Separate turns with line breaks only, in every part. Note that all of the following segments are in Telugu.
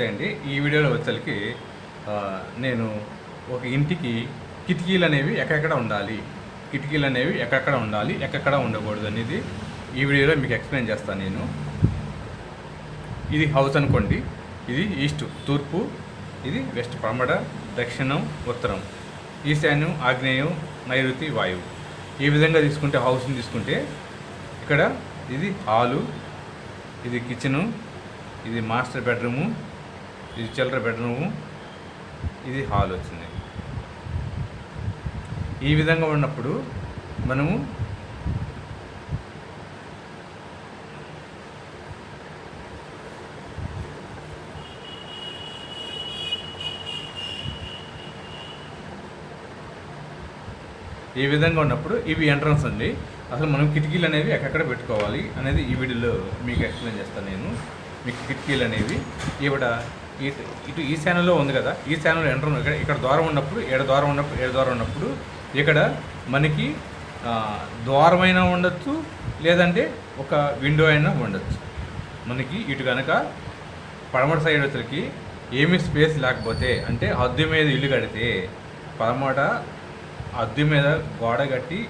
నమస్తే అండి ఈ వీడియోలో వచ్చేసరికి నేను ఒక ఇంటికి కిటికీలు అనేవి ఎక్కడెక్కడ ఉండాలి? కిటికీలు అనేవి ఎక్కడెక్కడ ఉండాలి? ఎక్కడెక్కడ ఉండకూడదు అనేది ఈ వీడియోలో మీకు ఎక్స్ప్లెయిన్ చేస్తాను నేను. ఇది హౌస్ అనుకోండి. ఇది ఈస్ట్ తూర్పు ఇది వెస్ట్ పడమడ దక్షిణం ఉత్తరం. ఈశాన్యం ఆగ్నేయం నైరుతి వాయువు. ఈ విధంగా తీసుకుంటే హౌస్ని తీసుకుంటే ఇక్కడ ఇది హాలు ఇది కిచెను ఇది మాస్టర్ బెడ్రూము ఇది చిల్లర బెడ్రూము ఇది హాల్ వచ్చింది. ఈ విధంగా ఉన్నప్పుడు మనము ఈ విధంగా ఉన్నప్పుడు ఇవి ఎంట్రన్స్ అండి. అసలు మనం కిటికీలు అనేవి ఎక్కడెక్కడ పెట్టుకోవాలి అనేది ఈ వీడియోలో మీకు ఎక్స్ప్లెయిన్ చేస్తాను నేను. మీకు కిటికీలు అనేవి ఈవిడ ఇటు ఇటు ఈ ఛానల్లో ఉంది కదా ఈ ఛానల్ ఎంటర్ ఇక్కడ ఇక్కడ ద్వారం ఉన్నప్పుడు ఏడ ద్వారం ఉన్నప్పుడు ఏడ ద్వారం ఉన్నప్పుడు ఇక్కడ మనకి ద్వారమైన ద్వారమైనా ఉండొచ్చు లేదంటే ఒక విండో అయినా ఉండొచ్చు. మనకి ఇటు కనుక పడమట సైడ్ వచ్చరికి ఏమీ స్పేస్ లేకపోతే అంటే అద్దె మీద ఇల్లు కడితే పడమట అద్దె మీద గోడ కట్టి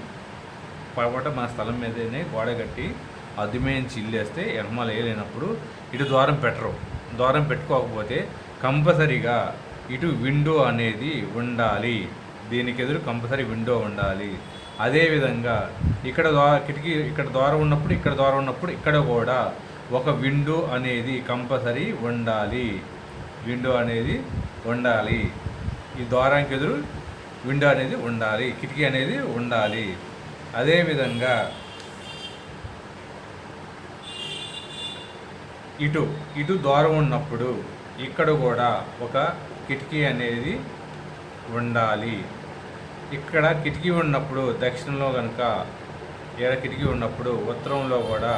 పడమట మన స్థలం మీదనే గోడ కట్టి అద్దె మీద నుంచి ఇల్లు వేస్తే ఎనమాలు వేయలేనప్పుడు ఇటు ద్వారం పెట్టరు. ద్వారం పెట్టుకోకపోతే కంపల్సరీగా ఇటు విండో అనేది ఉండాలి. దీనికి ఎదురు కంపల్సరీ విండో ఉండాలి. అదేవిధంగా ఇక్కడ ద్వార కిటికీ ఇక్కడ ద్వారం ఉన్నప్పుడు ఇక్కడ ద్వారం ఉన్నప్పుడు ఇక్కడ కూడా ఒక విండో అనేది కంపల్సరీ ఉండాలి. విండో అనేది ఉండాలి. ఈ ద్వారానికి ఎదురు విండో అనేది ఉండాలి. కిటికీ అనేది ఉండాలి. అదేవిధంగా ఇటు ఇటు ద్వారం ఉన్నప్పుడు ఇక్కడ కూడా ఒక కిటికీ అనేది ఉండాలి. ఇక్కడ కిటికీ ఉన్నప్పుడు దక్షిణంలో కనుక ఏడ కిటికీ ఉన్నప్పుడు ఉత్తరంలో కూడా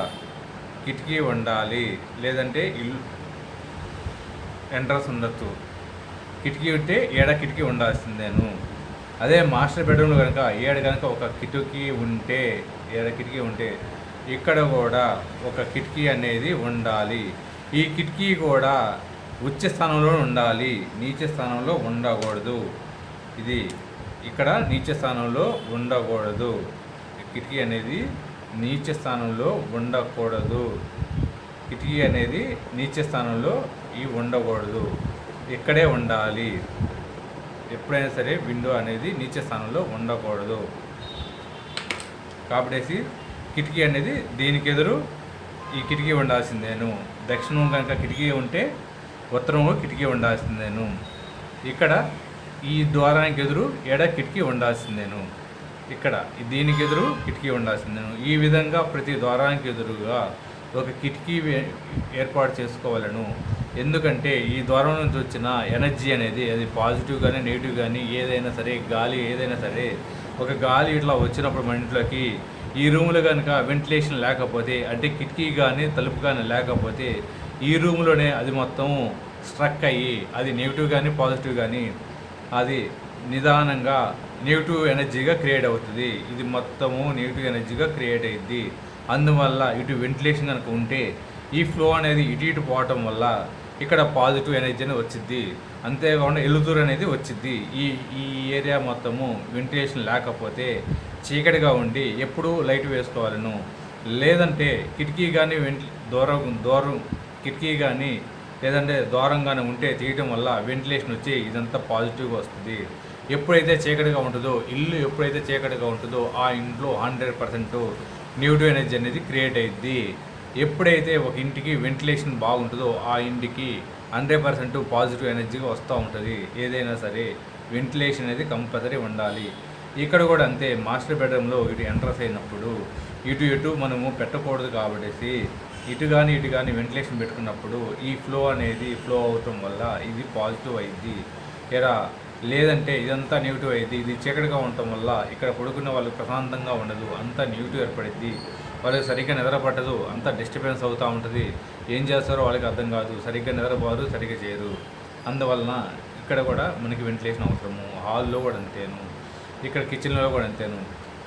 కిటికీ ఉండాలి. లేదంటే ఇల్లు ఎంట్రన్స్ ఉండొచ్చు. కిటికీ ఉంటే ఏడ కిటికీ ఉండాల్సిందేను? అదే మాస్టర్ బెడ్రూమ్లో కనుక ఏడు కనుక ఒక కిటికీ ఉంటే ఏడ కిటికీ ఉంటే ఇక్కడ కూడా ఒక కిటికీ అనేది ఉండాలి. ఈ కిటికీ కూడా ఉచ్చ స్థానంలో ఉండాలి. నీచ స్థానంలో ఉండకూడదు. ఇది ఇక్కడ నీచ స్థానంలో ఉండకూడదు. ఈ కిటికీ అనేది నీచ స్థానంలో ఉండకూడదు. కిటికీ అనేది నీచ స్థానంలో ఈ ఉండకూడదు. ఇక్కడే ఉండాలి. ఎప్పుడైనా సరే విండో అనేది నీచ స్థానంలో ఉండకూడదు. కాబట్టి కిటికీ అనేది దీనికి ఎదురు ఈ కిటికీ ఉండాల్సిందేను. దక్షిణం కనుక కిటికీ ఉంటే ఉత్తరంలో కిటికీ ఉండాల్సిందేను. ఇక్కడ ఈ ద్వారానికి ఎదురు ఎడ కిటికీ ఉండాల్సిందేను. ఇక్కడ దీనికి ఎదురు కిటికీ ఉండాల్సిందేను. ఈ విధంగా ప్రతి ద్వారానికి ఎదురుగా ఒక కిటికీ ఏర్పాటు చేసుకోవాలను. ఎందుకంటే ఈ ద్వారం నుంచి వచ్చిన ఎనర్జీ అనేది అది పాజిటివ్ కానీ నెగిటివ్ కానీ ఏదైనా సరే గాలి ఏదైనా సరే ఒక గాలి ఇట్లా వచ్చినప్పుడు మన ఇంట్లోకి ఈ రూమ్లో కనుక వెంటిలేషన్ లేకపోతే అంటే కిటికీ కానీ తలుపు కానీ లేకపోతే ఈ రూమ్లోనే అది మొత్తం స్ట్రక్ అయ్యి అది నెగిటివ్ కానీ పాజిటివ్ కానీ అది నిదానంగా నెగిటివ్ ఎనర్జీగా క్రియేట్ అవుతుంది. ఇది మొత్తము నెగిటివ్ ఎనర్జీగా క్రియేట్ అయ్యిద్ది అందువల్ల ఇటు వెంటిలేషన్ కనుక ఉంటే ఈ ఫ్లో అనేది ఇటు ఇటు పోవటం వల్ల ఇక్కడ పాజిటివ్ ఎనర్జీ అనేది వచ్చిద్ది. అంతేకాకుండా ఎలుతురు అనేది వచ్చిద్ది. ఈ ఈ ఏరియా మొత్తము వెంటిలేషన్ లేకపోతే చీకటిగా ఉండి ఎప్పుడూ లైట్ వేసుకోవాలను. లేదంటే కిటికీ కానీ వెంటి దూరం దూరం కిటికీ కానీ లేదంటే దూరంగానే ఉంటే తీయటం వల్ల వెంటిలేషన్ వచ్చి ఇదంతా పాజిటివ్గా వస్తుంది. ఎప్పుడైతే చీకటిగా ఉంటుందో ఇల్లు ఎప్పుడైతే చీకటిగా ఉంటుందో ఆ ఇంట్లో హండ్రెడ్ పర్సెంట్ నెగిటివ్ ఎనర్జీ అనేది క్రియేట్ అయ్యిద్ది ఎప్పుడైతే ఒక ఇంటికి వెంటిలేషన్ బాగుంటుందో ఆ ఇంటికి హండ్రెడ్ పర్సెంట్ పాజిటివ్ ఎనర్జీగా వస్తూ ఉంటుంది. ఏదైనా సరే వెంటిలేషన్ అనేది కంపల్సరీ ఉండాలి. ఇక్కడ కూడా అంతే మాస్టర్ బెడ్రూమ్లో ఇటు ఎంట్రస్ అయినప్పుడు ఇటు ఇటు మనము పెట్టకూడదు కాబట్టి ఇటు కానీ ఇటు కానీ వెంటిలేషన్ పెట్టుకున్నప్పుడు ఈ ఫ్లో అనేది ఫ్లో అవటం వల్ల ఇది పాజిటివ్ అయింది ఎరా లేదంటే ఇదంతా నెగిటివ్ అయింది ఇది చీకటిగా ఉండటం వల్ల ఇక్కడ పడుకున్న వాళ్ళు ప్రశాంతంగా ఉండదు. అంతా నెగిటివ్ ఏర్పడింది వాళ్ళకి సరిగ్గా నిద్ర పట్టదు అంతా డిస్టర్బెన్స్ అవుతూ ఉంటుంది. ఏం చేస్తారో వాళ్ళకి అర్థం కాదు. సరిగ్గా నిద్రపోరు సరిగ్గా చేయరు. అందువలన ఇక్కడ కూడా మనకి వెంటిలేషన్ అవసరము. హాల్లో కూడా అంతేను. ఇక్కడ కిచెన్లో కూడా అంతేను.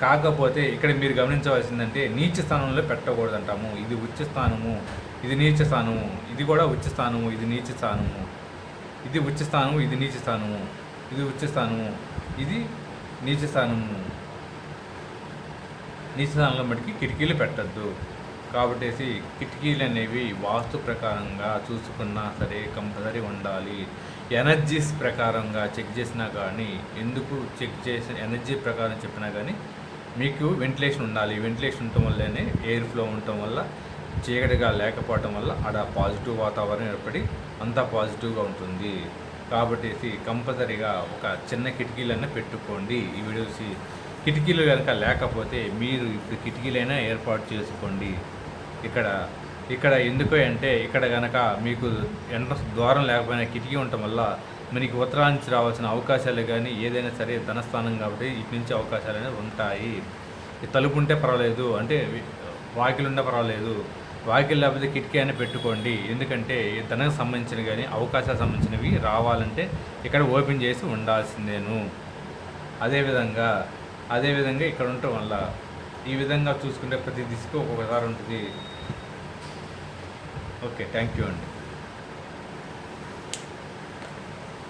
కాకపోతే ఇక్కడ మీరు గమనించవలసిందంటే నీచ స్థానంలో పెట్టకూడదు అంటాము ఇది ఉచ్చ స్థానము ఇది నీచ స్థానము ఇది కూడా ఉచ్చ స్థానము ఇది నీచ స్థానము. ఇది ఉచ్చ స్థానము ఇది నీచ స్థానము. ఇది ఉచ్చ స్థానము. ఇది నీచ స్థానము. నీచ మటుకి కిటికీలు పెట్టద్దు. కాబట్టి కిటికీలు అనేవి వాస్తు ప్రకారంగా చూసుకున్నా సరే కంపల్సరీ ఉండాలి. ఎనర్జీస్ ప్రకారంగా చెక్ చేసినా కానీ ఎందుకు చెక్ చేసి ఎనర్జీ ప్రకారం చెప్పినా కానీ మీకు వెంటిలేషన్ ఉండాలి. వెంటిలేషన్ ఉండటం వల్లనే ఎయిర్ ఫ్లో ఉండటం వల్ల చీకటిగా లేకపోవటం వల్ల ఆడ పాజిటివ్ వాతావరణం ఏర్పడి అంతా పాజిటివ్గా ఉంటుంది. కాబట్టి కంపల్సరీగా ఒక చిన్న కిటికీలన్నీ పెట్టుకోండి ఈ వీడియోస్. కిటికీలు కనుక లేకపోతే మీరు ఇప్పుడు కిటికీలైనా ఏర్పాటు చేసుకోండి. ఇక్కడ ఇక్కడ ఎందుకు అంటే ఇక్కడ కనుక మీకు ఎంట్రన్స్ ద్వారం లేకపోయినా కిటికీ ఉండటం వల్ల మనకి ఉత్తరాల నుంచి రావాల్సిన అవకాశాలు కానీ ఏదైనా సరే ధనస్థానం కాబట్టి ఇటు నుంచి అవకాశాలు అనేవి ఉంటాయి. తలుపు ఉంటే పర్వాలేదు అంటే వాకిలు ఉంటే పర్వాలేదు. వాకిల్ లేకపోతే కిటికీ అయినా పెట్టుకోండి. ఎందుకంటే ధనకు సంబంధించిన కానీ అవకాశాలకు సంబంధించినవి రావాలంటే ఇక్కడ ఓపెన్ చేసి ఉండాల్సిందేను. అదేవిధంగా అదేవిధంగా ఇక్కడ ఉండటం వల్ల ఈ విధంగా చూసుకుంటే ప్రతి దిశకు ఒక్కొక్కసారి ఉంటుంది. ఓకే థ్యాంక్ యూ అండి.